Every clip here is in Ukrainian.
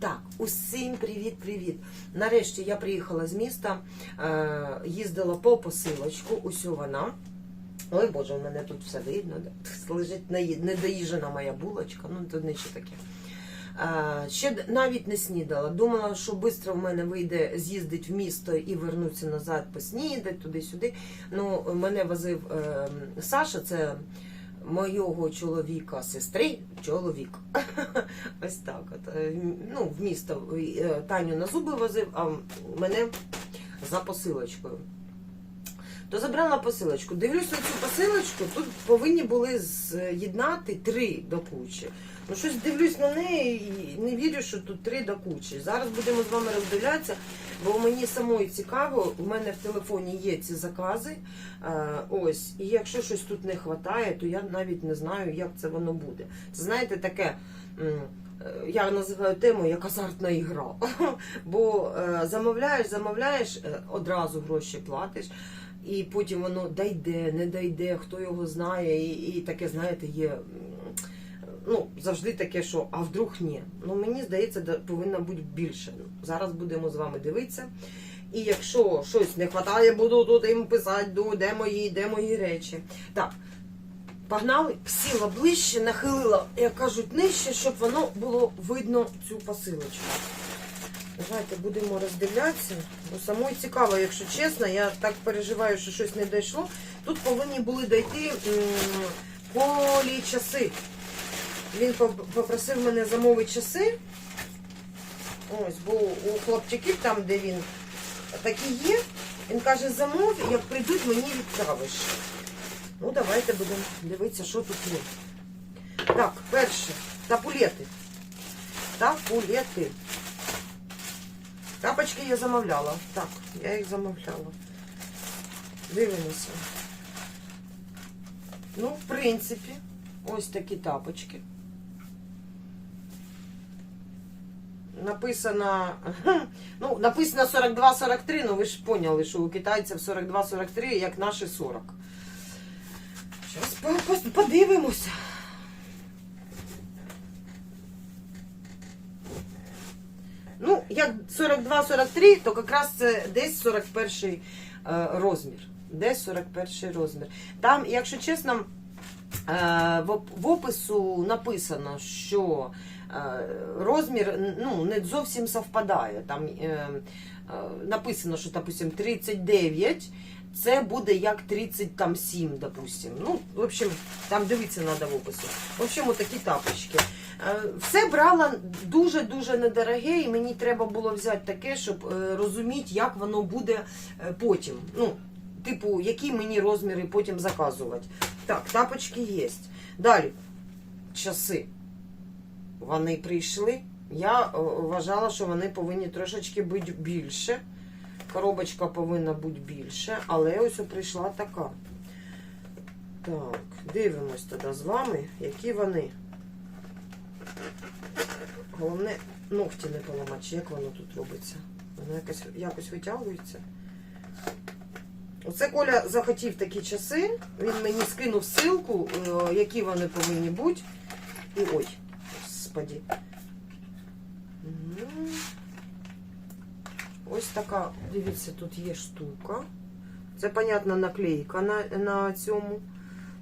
Так, усім привіт-привіт. Нарешті я приїхала з міста, е, їздила по посилочку. Ось вона. Ой Боже, у мене тут все видно. Лежить недоїжена моя булочка. Ну, тут нічого таке. Е, ще навіть не снідала. Думала, що швидко в мене вийде з'їздить в місто і вернутися назад, поснідати туди-сюди. Ну, мене возив е, Саша, це мого чоловіка, сестри, чоловік. Ось так. От. Е, Ну, в місто е, Таню на зуби возив, а мене за посилочкою. То забрала посилочку. Дивлюсь на цю посилочку, тут повинні були з'єднати три до кучі. Ну, щось дивлюсь на неї і не вірю, що тут три до кучі. Зараз будемо з вами роздивлятися, бо мені самої цікаво, у мене в телефоні є ці закази. Е, ось, і якщо щось тут не вистачає, то я навіть не знаю, як це воно буде. Це знаєте, таке. е, Я називаю тему як азартна ігра. Бо е, замовляєш, замовляєш, одразу гроші платиш, і потім воно дійде, не дійде, хто його знає, і, і таке, знаєте, є. Ну, завжди таке, що а вдруг ні. Ну мені здається, да- повинно бути більше. Зараз будемо з вами дивитися. І якщо щось не вистачає, буду тут їм писати, ну, де мої, де мої речі. Так, погнали, сіла ближче, нахилила, як кажуть, нижче, щоб воно було видно цю посилочку. Давайте будемо роздивлятися. Бо самої цікаво, якщо чесно, я так переживаю, що щось не дійшло. Тут повинні були дійти м, полі часи. Він попросив мене замовити часи. Ось, бо у хлопчиків там, де він такі є. Він каже, замов, як прийдуть, мені відправиш. Ну, давайте будемо дивитися, що тут є. Так, перше, тапулети. Тапулети. Тапочки я замовляла. Так, я їх замовляла. Дивимося. Ну, в принципі, ось такі тапочки. Написано, ну, написано 42-43, ну ви ж поняли, що у китайців 42-43, як наші 40. Зараз подивимося. Ну, як 42-43, то якраз це десь 41 е, розмір. Десь 41 розмір. Там, якщо чесно, е, в, опису написано, що розмір ну, не зовсім совпадає. Там е, е, написано, що, допустим, 39. Це буде як 37, допустим. Ну, в общем, там дивитися треба в опису. В общем, отакі тапочки. Е, Все брала дуже-дуже недороге, і мені треба було взяти таке, щоб е, розуміти, як воно буде е, потім. Ну, типу, які мені розміри потім заказувати. Так, тапочки є. Далі, часи. Вони прийшли. Я е, вважала, що вони повинні трошечки бути більше. Коробочка повинна бути більше, але ось прийшла така. Так, дивимось тоді з вами, які вони. Головне, ногті не поламати, чи як воно тут робиться. Воно якось, якось витягується. Оце Коля захотів такі часи. Він мені скинув ссылку, е, які вони повинні бути. І ой, господі. Ось така, дивіться, тут є штука. Це, понятно, наклейка на, на цьому,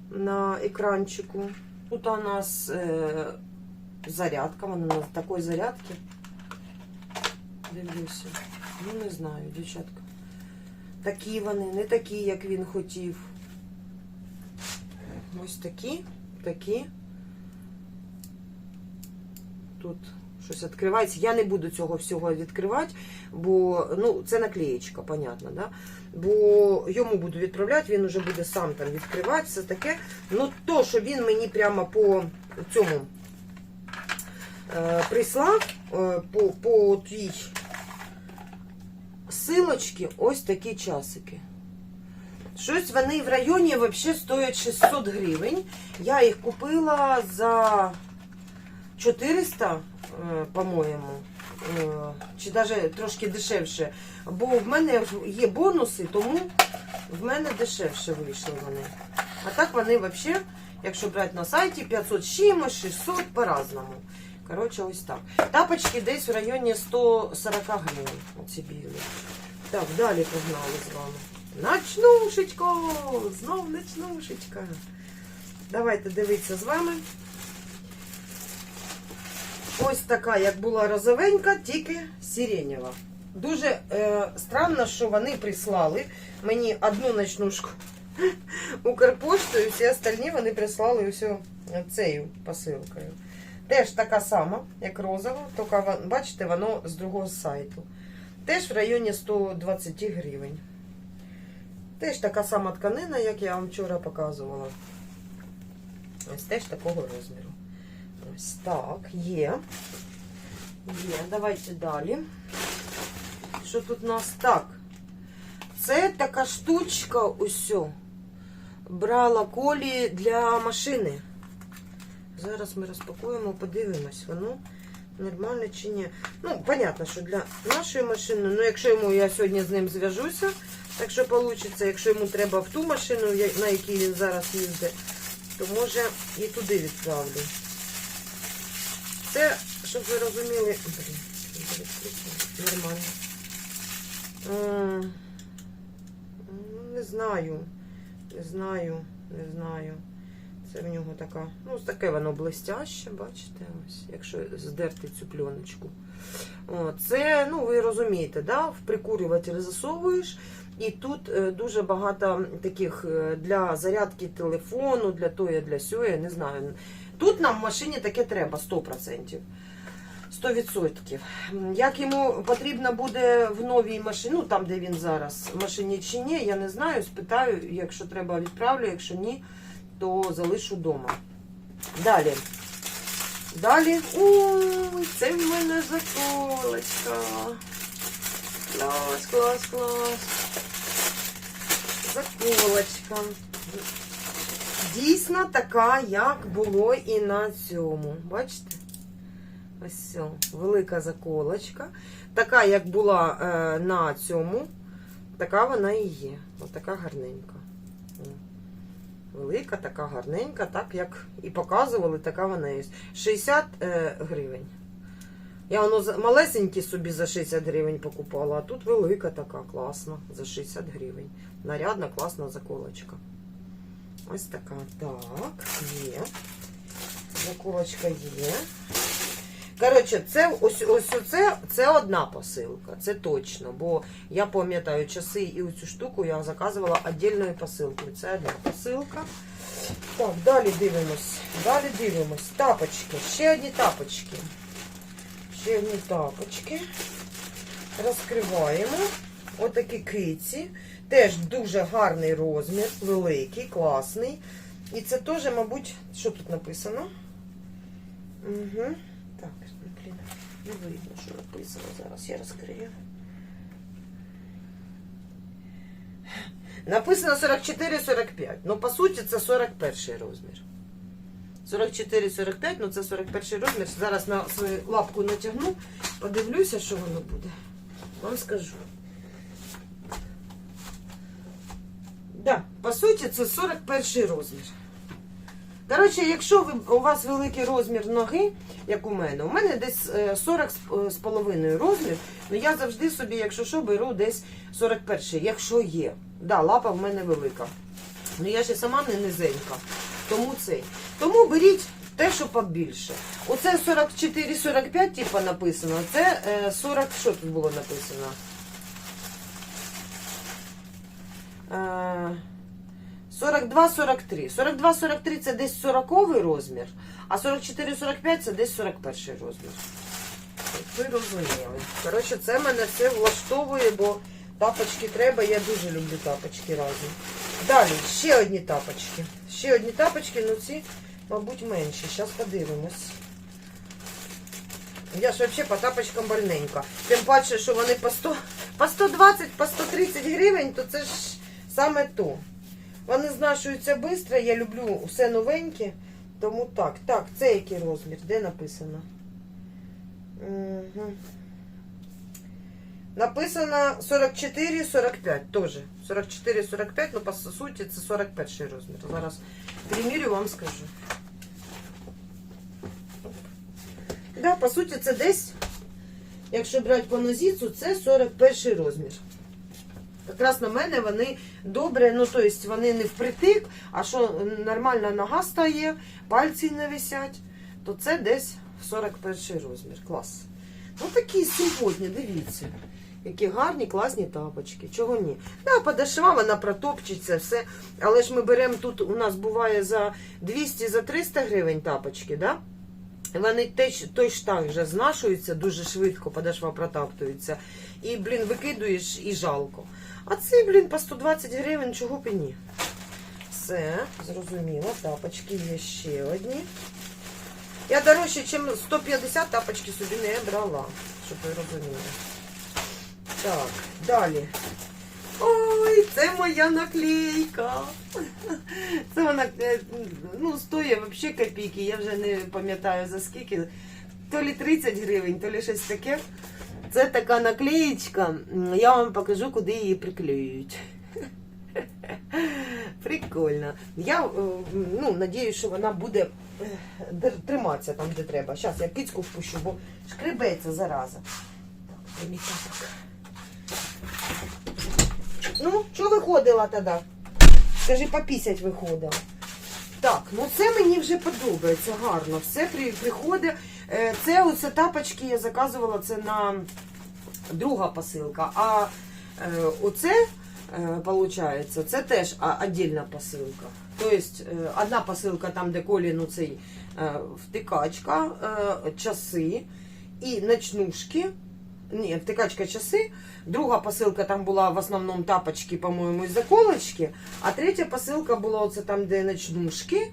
на екранчику. Тут у нас е, зарядка, вона на такої зарядки. Дивлюся. Ну, не знаю, дівчатка. Такі вони, не такі, як він хотів. Ось такі, такі. Тут щось відкривається. Я не буду цього всього відкривати, бо ну, це наклеєчка, понятно, да? Бо йому буду відправляти, він вже буде сам там відкривати, все таке. Ну, то, що він мені прямо по цьому е, прислав, е, по, по тій силочки, ось такі часики. Щось вони в районі взагалі стоять 600 гривень. Я їх купила за 400, е, по-моєму, е, чи навіть трошки дешевше. Бо в мене є бонуси, тому в мене дешевше вийшли вони. А так вони взагалі, якщо брати на сайті, 500 з чимось, 600 по-разному. Коротше, ось так. Тапочки десь в районі 140 гривень. Оці білі. Так, далі погнали з вами. Ночнушечко! Знов ночнушечка. Давайте дивитися з вами. Ось така, як була розовенька, тільки сиренєва. Дуже е, странно, що вони прислали мені одну ночнушку Укрпоштою, всі остальні вони прислали усю цією посилкою. Теж така сама, як розова, тільки, бачите, воно з другого сайту. Теж в районі 120 гривень. Теж така сама тканина, як я вам вчора показувала. Ось теж такого розміру. Ось так, є. Є. Давайте далі. Що тут у нас так? Це така штучка усьо. Брала колі для машини. Зараз ми розпакуємо, подивимось, воно нормально чи ні. Ну, понятно, що для нашої машини, ну якщо йому я сьогодні з ним зв'яжуся, так що вийде, якщо йому треба в ту машину, на якій він зараз їздить, то може і туди відправлю. Це, щоб ви розуміли, нормально. М, ну, Не знаю, не знаю, не знаю. Це в нього така, ну, таке воно блестяще, бачите, ось, якщо здерти цю пленочку. Це, ну, ви розумієте, да? в прикурюватель засовуєш, і тут е, дуже багато таких е, для зарядки телефону, для тої, для сьої, не знаю. Тут нам в машині таке треба 100%. 100%. Як йому потрібно буде в новій машині, ну там, де він зараз, в машині чи ні, я не знаю. Спитаю, якщо треба, відправлю, якщо ні, то залишу вдома. Далі. Далі. Ой, це в мене заколочка. Клас, клас, клас. Заколочка. Дійсно така, як було і на цьому. Бачите? Ось все, велика заколочка. Така, як була е, на цьому, така вона і є. Ось така гарненька. Велика, така гарненька, так як і показували, така вона є. 60 е, гривень. Я воно малесенькі собі за 60 гривень покупала, а тут велика така, класна, за 60 гривень. Нарядна, класна заколочка. Ось така. Так, є. Заколочка є. Коротше, це ось ось оце, це одна посилка, це точно. Бо я пам'ятаю часи і цю штуку я заказувала віддільною посилкою. Це одна посилка. Так, далі дивимось. Далі дивимось. Тапочки. Ще одні тапочки. Ще одні тапочки. Розкриваємо. Отакі киці. Теж дуже гарний розмір, великий, класний. І це теж, мабуть, що тут написано? Угу. Так, блін, не видно, що написано. Зараз я розкрию. Написано 44-45. Ну, по суті, це 41 розмір. 44-45, ну це 41 розмір. Зараз на свою лапку натягну, подивлюся, що воно буде. Вам скажу. Да, по суті, це 41 розмір. Коротше, якщо ви, у вас великий розмір ноги, як у мене, у мене десь е, 40 з- е, половиною розмір, ну я завжди собі, якщо що, беру десь 41, якщо є. Да, лапа в мене велика. Ну я і сама не низенька. Тому цей. Тому беріть те, що побільше. Оце 44-45, типу, написано. Це е, 40, що тут було написано? Е, 42-43. 42-43 це десь 40 розмір, а 44-45 це десь 41 розмір. Ви розуміли. Коротше, це мене все влаштовує, бо тапочки треба. Я дуже люблю тапочки разні. Далі, ще одні тапочки. Ще одні тапочки, ну ці, мабуть, менші. Зараз подивимось. Я ж взагалі по тапочкам больненька. Тим паче, що вони по 100, по 120, по 130 гривень, то це ж саме то. Вони знашуються швидко, я люблю все новеньке. Тому так. Так, це який розмір? Де написано? Угу. Написано 44-45 теж. 44-45, ну по суті це 41 розмір. Зараз примірю, вам скажу. Да, по суті, це десь, якщо брати по нозіцу, це 41 розмір. Якраз на мене вони добре, ну тобто вони не впритик, а що нормальна нога стає, пальці не висять, то це десь 41 розмір. Клас. Ну такі сьогодні, дивіться. Які гарні, класні тапочки. Чого ні? Да, подошва, вона протопчеться, все. Але ж ми беремо тут, у нас буває за 200 за 300 гривень тапочки, да? Вони теж, той так же знашуються дуже швидко, подошва протаптується. І, блін, викидуєш і жалко. А ці, блін, по 120 гривень, чого б і ні. Все, зрозуміло. Тапочки є ще одні. Я дорожче, ніж 150 тапочки собі не брала, щоб ви розуміли. Так, далі. Ой, це моя наклейка. Це вона е, ну, стоїть взагалі копійки, я вже не пам'ятаю за скільки. То лі 30 гривень, то лі щось таке. Це така наклеєчка. Я вам покажу, куди її приклеюють. Прикольно. Я е, ну, надіюсь, що вона буде е, триматися там, де треба. Зараз я кицьку впущу, бо шкребеться зараза. Так. Ну, що виходила тоді? Скажи, попісять виходила. Так, ну це мені вже подобається гарно. Все приходить. Е, Це оце тапочки я заказувала, це на друга посилка. А е, оце, е, получається, це теж а, отдельна посилка. Тобто одна посилка там, де колі, ну цей втикачка, часи і ночнушки. Ні, втикачка часи. Друга посилка там була в основному тапочки, по-моєму, і заколочки. А третя посилка була оце там, де ночнушки,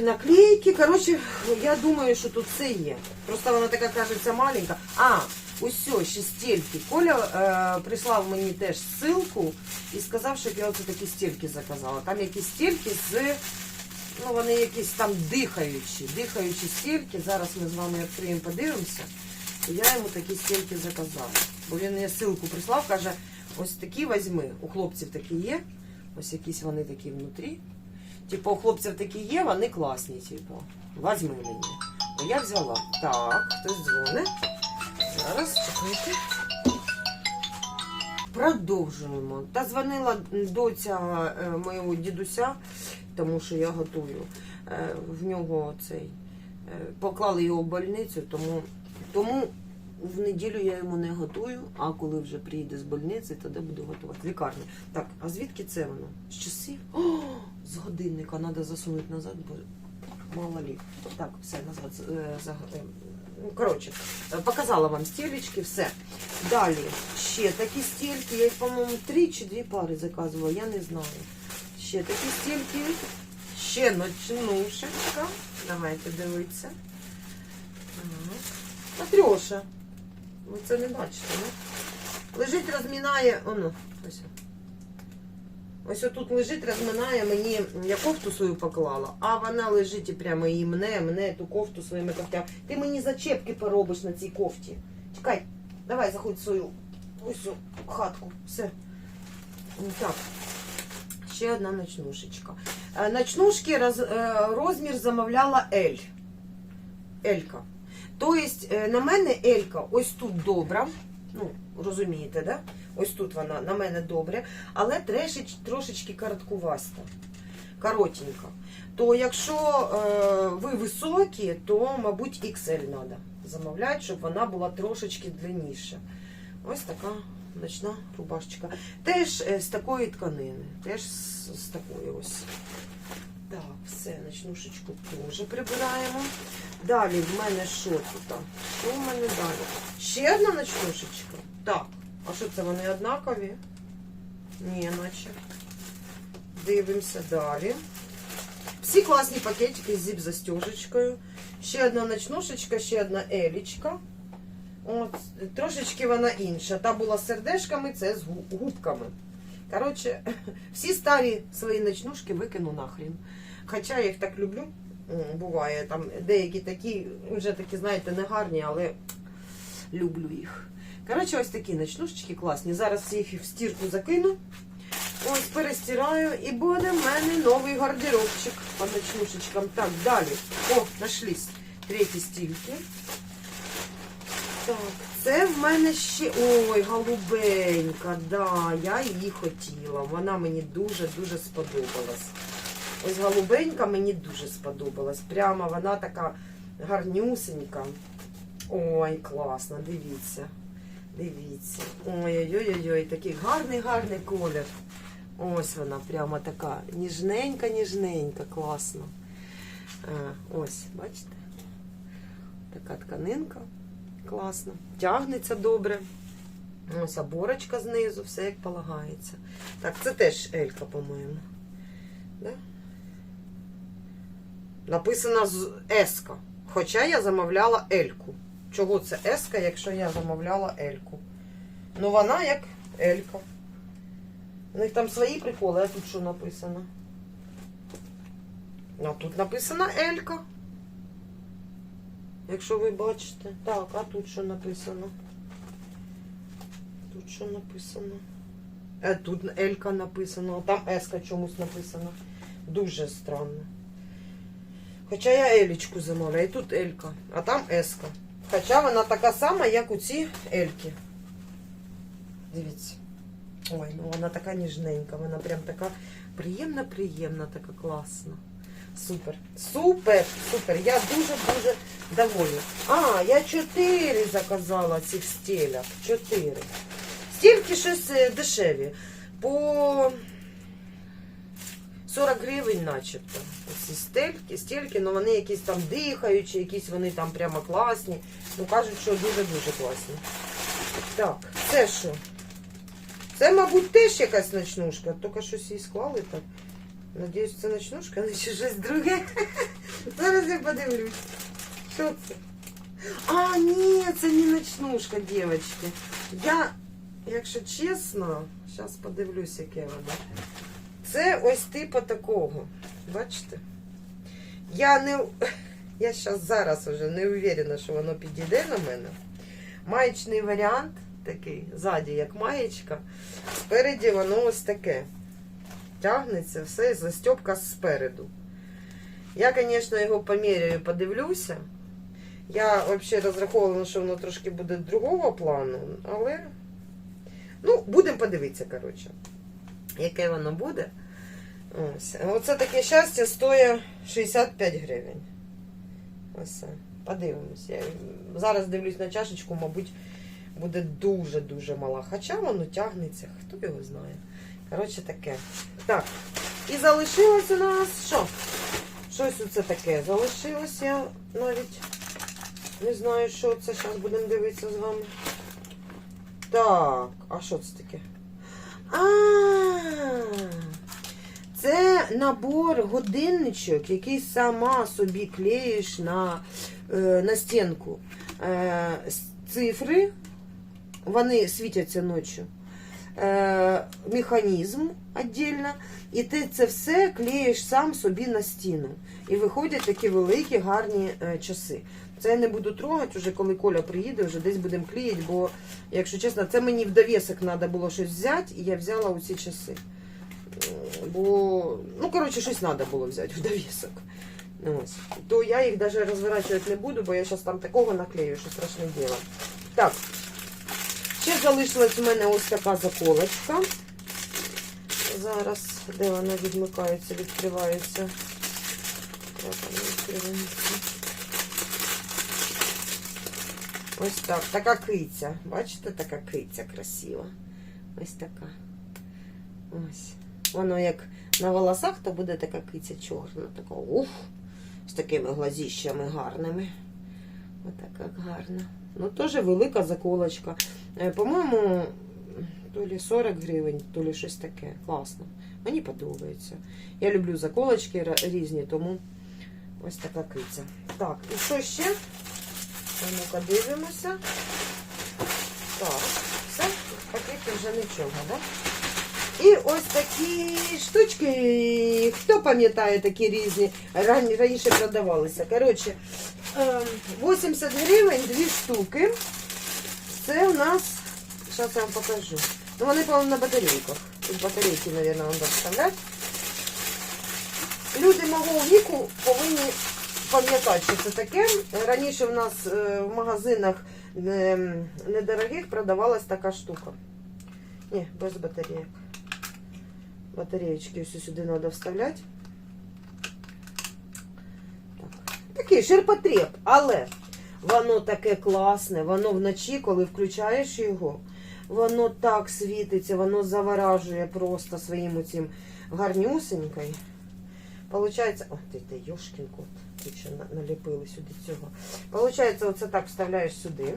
наклейки. Коротше, я думаю, що тут все є. Просто вона така кажеться маленька. А, усьо, ще стільки. Коля е, прислав мені теж ссылку і сказав, щоб я оце такі стільки заказала. Там якісь стільки з. Ну, вони якісь там дихаючі, дихаючі стільки. Зараз ми з вами відкриємо, подивимося. Я йому такі стільки заказала. Бо він мені ссылку прислав, каже, ось такі візьми. У хлопців такі є. Ось якісь вони такі внутрі. Типу, хлопців такі є, вони класні, типу. Візьми мені. Я взяла. Так, хтось дзвонить. Зараз чекайте. Продовжуємо. Та дзвонила доця е, моєго дідуся, тому що я готую. Е, В нього цей е, поклали його в больницю, тому, тому в неділю я йому не готую, а коли вже приїде з больниці, тоді буду готувати. З Лікарні. Так, а звідки це воно? З часів? О, з годинника треба засунути назад, бо мало лі. Так, все назад. е, е, ну, Коротше, е, показала вам стілечки, все. Далі ще такі стільки, я їх, по-моєму, три чи дві пари заказувала, я не знаю. Ще такі стільки, ще ночнушечка. Давайте дивитися. Матрьоша. Ви це не бачите, не? Лежить, розмінає. Оно, ось. Ось отут лежить, розминає мені, я кофту свою поклала, а вона лежить і прямо і мне, мне ту кофту своїми кофтями. Ти мені зачепки поробиш на цій кофті. Чекай, давай заходь в свою ось цю хатку. Все. Ну, Так. Ще одна ночнушечка. Е, Ночнушки е, розмір замовляла L. Елька. Тобто, е, на мене Елька ось тут добра. Ну, розумієте, да? Ось тут вона на мене добре, але трешеч, трошечки короткуваста, коротенька. То якщо е, ви високі, то, мабуть, XL треба замовляти, щоб вона була трошечки длинніша. Ось така ночна рубашечка. Теж е, з такої тканини. Теж з, з такої ось. Так, все, ночнушечку теж прибираємо. Далі в мене що тут? Що в мене далі? Ще одна ночнушечка. Так, а що це вони однакові? Ні, наче. Дивимося далі. Всі класні пакетики з зіп-застежечкою. Ще одна ночнушечка, ще одна елічка. От, трошечки вона інша. Та була з сердешками, це з губками. Коротше, всі старі свої ночнушки викину нахрін. Хоча я їх так люблю. Буває там деякі такі, вже такі, знаєте, не гарні, але люблю їх. Коротше, ось такі ночнушечки класні. Зараз всі їх в стірку закину. Ось перестираю і буде в мене новий гардеробчик по ночнушечкам. Так, далі. О, нашлись. треті стільки. Так, це в мене ще. Ой, голубенька, да, я її хотіла. Вона мені дуже-дуже сподобалась. Ось голубенька мені дуже сподобалась. Прямо вона така гарнюсенька. Ой, класно, дивіться. Дивіться. Ой-ой-ой, такий гарний, гарний колір. Ось вона прямо така ніжненька, ніжненька, класно. Е, Ось, бачите? Така тканинка. Класно. Тягнеться добре. Ось оборочка знизу, все як полагається. Так, це теж Елька, по-моєму. Да? Написано з Еска. Хоча я замовляла Ельку. Чого це Еска, якщо я замовляла Ельку? Ну вона як Елька. У них там свої приколи, а тут що написано? А тут написано Елька. Якщо ви бачите. Так, а тут що написано? Тут що написано? Е, тут Елька написано, а там Еска чомусь написано. Дуже странно. Хоча я Елічку замовляю, і тут Елька, а там Еска. Хоча вона така сама, як у ці Ельки. Дивіться. Ой, ну вона така ніжненька, вона прям така приємна-приємна, така класна. Супер. Супер, супер. Я дуже-дуже довольна. А, я чотири заказала цих стелях. Чотири. Стільки щось е, дешеві. По 40 гривень начебто. Ці стельки, стільки, ну вони якісь там дихаючі, якісь вони там прямо класні. Ну кажуть, що дуже-дуже класні. Так, це що? Це, мабуть, теж якась ночнушка, тільки щось її склали так. Надіюсь, це ночнушка, а не щось друге. Зараз я подивлюсь. Що це? А, ні, це не ночнушка, дівчатки. Я, якщо чесно, зараз подивлюсь, яке воно. Це ось типу такого. Бачите? Я не. Я зараз зараз вже не уверена, що воно підійде на мене. Маєчний варіант такий, ззаді, як маєчка. Спереді воно ось таке. Тягнеться все, застьопка спереду. Я, звісно, його поміряю, подивлюся. Я взагалі розраховувала, що воно трошки буде другого плану, але. Ну, будемо подивитися, коротше, яке воно буде. Ось. Оце таке щастя стоїть 65 гривень. Ось. Подивимось. Я зараз дивлюсь на чашечку, мабуть, буде дуже-дуже мала. Хоча воно тягнеться, хто його знає. Коротше, таке. Так. І залишилось у нас що? Щось оце таке. Залишилось я навіть не знаю, що це. Зараз будемо дивитися з вами. Так, а що це таке? А, це набор годинничок, який сама собі клеїш на, е, на стінку. Е, цифри, вони світяться ночі. Е, механізм віддільно, і ти це все клеїш сам собі на стіну. І виходять такі великі гарні часи. Це я не буду трогати, вже коли Коля приїде, вже десь будемо клеїти, бо, якщо чесно, це мені в довісок треба було щось взяти, і я взяла у ці часи. Бо, ну, коротше, щось треба було взяти в довісок. Ось. То я їх навіть розворачувати не буду, бо я зараз там такого наклею, що страшне діло. Так, ще залишилась у мене ось така заколочка. Зараз, де вона відмикається, відкривається. Як вона відкривається? Ось так, така киця. Бачите, така киця красива. Ось така. Ось. Воно як на волосах, то буде така киця чорна. Така ух, з такими глазіщами гарними. Отака гарна. Ну, теж велика заколочка. Е, По-моєму, то лі 40 гривень, то лі щось таке. Класно. Мені подобається. Я люблю заколочки різні, тому ось така киця. Так, і що ще? А Ну-ка дивимося. Так, все, в пакеті вже нічого, да? І ось такі штучки. Хто пам'ятає такі різні? Ран- Раніше продавалися. Коротше, ем, 80 гривень, дві штуки. Це у нас, зараз я вам покажу. Ну, вони, по-моєму, на батарейках. Тут батарейки, мабуть, треба вставляти. Люди мого віку повинні пам'ятати, що це таке. Раніше в нас е, в магазинах е, недорогих продавалась така штука. Ні, без батарейок. Батареечки ось сюди треба вставляти. Так. Такий ширпотреб, але воно таке класне, воно вночі, коли включаєш його, воно так світиться, воно заворажує просто своїм оцим гарнюсенькою. Получається, о, ти ти йошкін кот, ти ще наліпили сюди цього. Получається, оце так вставляєш сюди.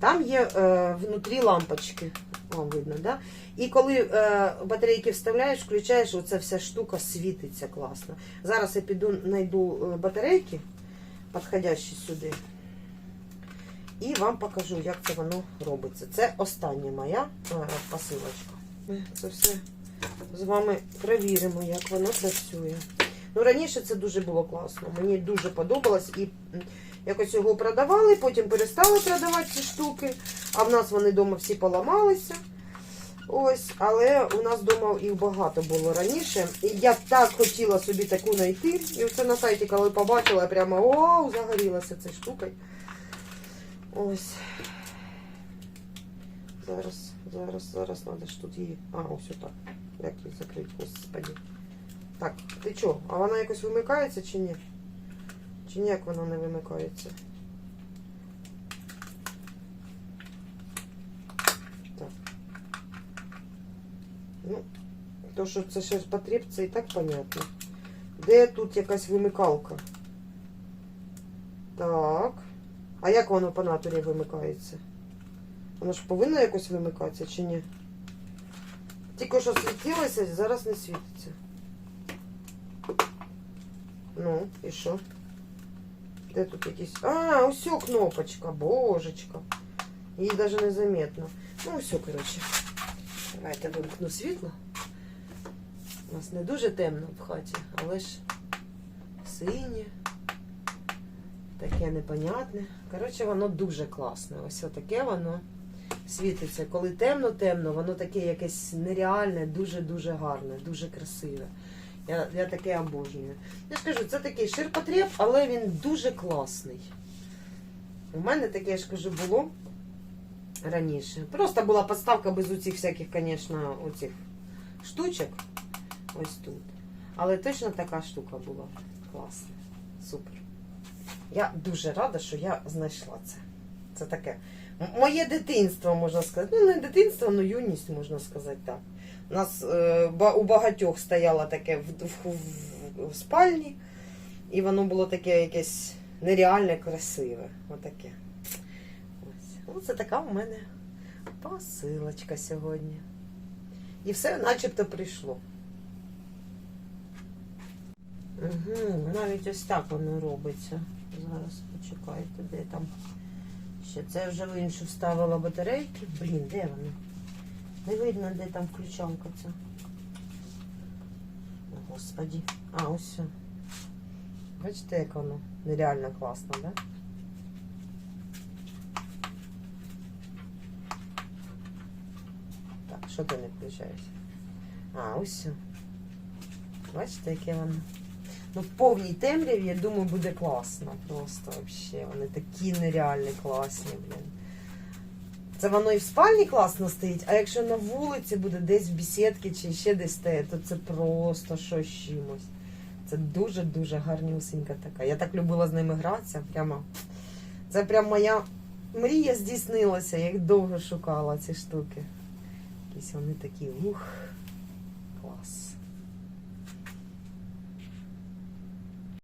Там є е, внутрі лампочки. Вам видно, да? І коли е, батарейки вставляєш, включаєш, оця вся штука світиться класно. Зараз я піду знайду е, батарейки, підходящі сюди. І вам покажу, як це воно робиться. Це остання моя е, посилочка. Ми це все з вами перевіримо, як воно працює. Ну, раніше це дуже було класно. Мені дуже подобалось і якось його продавали, потім перестали продавати ці штуки. А в нас вони вдома всі поламалися. Ось, але у нас вдома їх багато було раніше. І я так хотіла собі таку знайти. І оце на сайті, коли побачила, я прямо вау, загорілася цією штукою. Ось. Зараз, зараз, зараз треба ж тут її. А, ось отак. Як її закрити, господи. Так, ти чо? А вона якось вимикається чи ні? Чи ніяк вона не вимикається? Так. Ну, то, що це ще потріб, це і так понятно. Де тут якась вимикалка? Так. А як воно по натурі вимикається? Воно ж повинно якось вимикатися чи ні? Тільки що світилося, зараз не світиться. Ну, і що? Де тут якісь. А, ось кнопочка, божечка. Її навіть не заметно. Ну, все, коротше. Давайте вимкну світло. У нас не дуже темно в хаті, але ж синє. Таке непонятне. Коротше, воно дуже класне. Ось таке воно світиться. Коли темно-темно, воно таке якесь нереальне, дуже-дуже гарне, дуже красиве. Я, я таке обожнюю. Я ж кажу, це такий ширпотреб, але він дуже класний. У мене таке, я ж кажу, було раніше. Просто була подставка без оцих всяких, звісно, оцих штучок. Ось тут. Але точно така штука була. Класна. Супер. Я дуже рада, що я знайшла це. Це таке. Моє дитинство, можна сказати. Ну, не дитинство, але юність, можна сказати так. У нас е, у багатьох стояло таке в, в, в, спальні, і воно було таке якесь нереальне красиве. Отаке. Ось. Ну, це така в мене посилочка сьогодні. І все начебто прийшло. Угу, навіть ось так воно робиться. Зараз почекайте, де там. Ще це вже в іншу вставила батарейки. Блін, де вони? Не видно, де там включалка ця. О, Господі. А, ось. все. Бачите, як воно нереально класно, да? Так, що ти не включаєш? А, ось. все. Бачите, яке воно. Ну, в повній темряві, я думаю, буде класно. Просто взагалі. Вони такі нереально класні, блін. Це воно і в спальні класно стоїть, а якщо на вулиці буде десь в бісідки чи ще десь стоїть, то це просто щось чимось. Це дуже-дуже гарнюсенька така. Я так любила з ними гратися. Прямо. Це прям моя мрія здійснилася. Я їх довго шукала, ці штуки. Якісь вони такі, ух.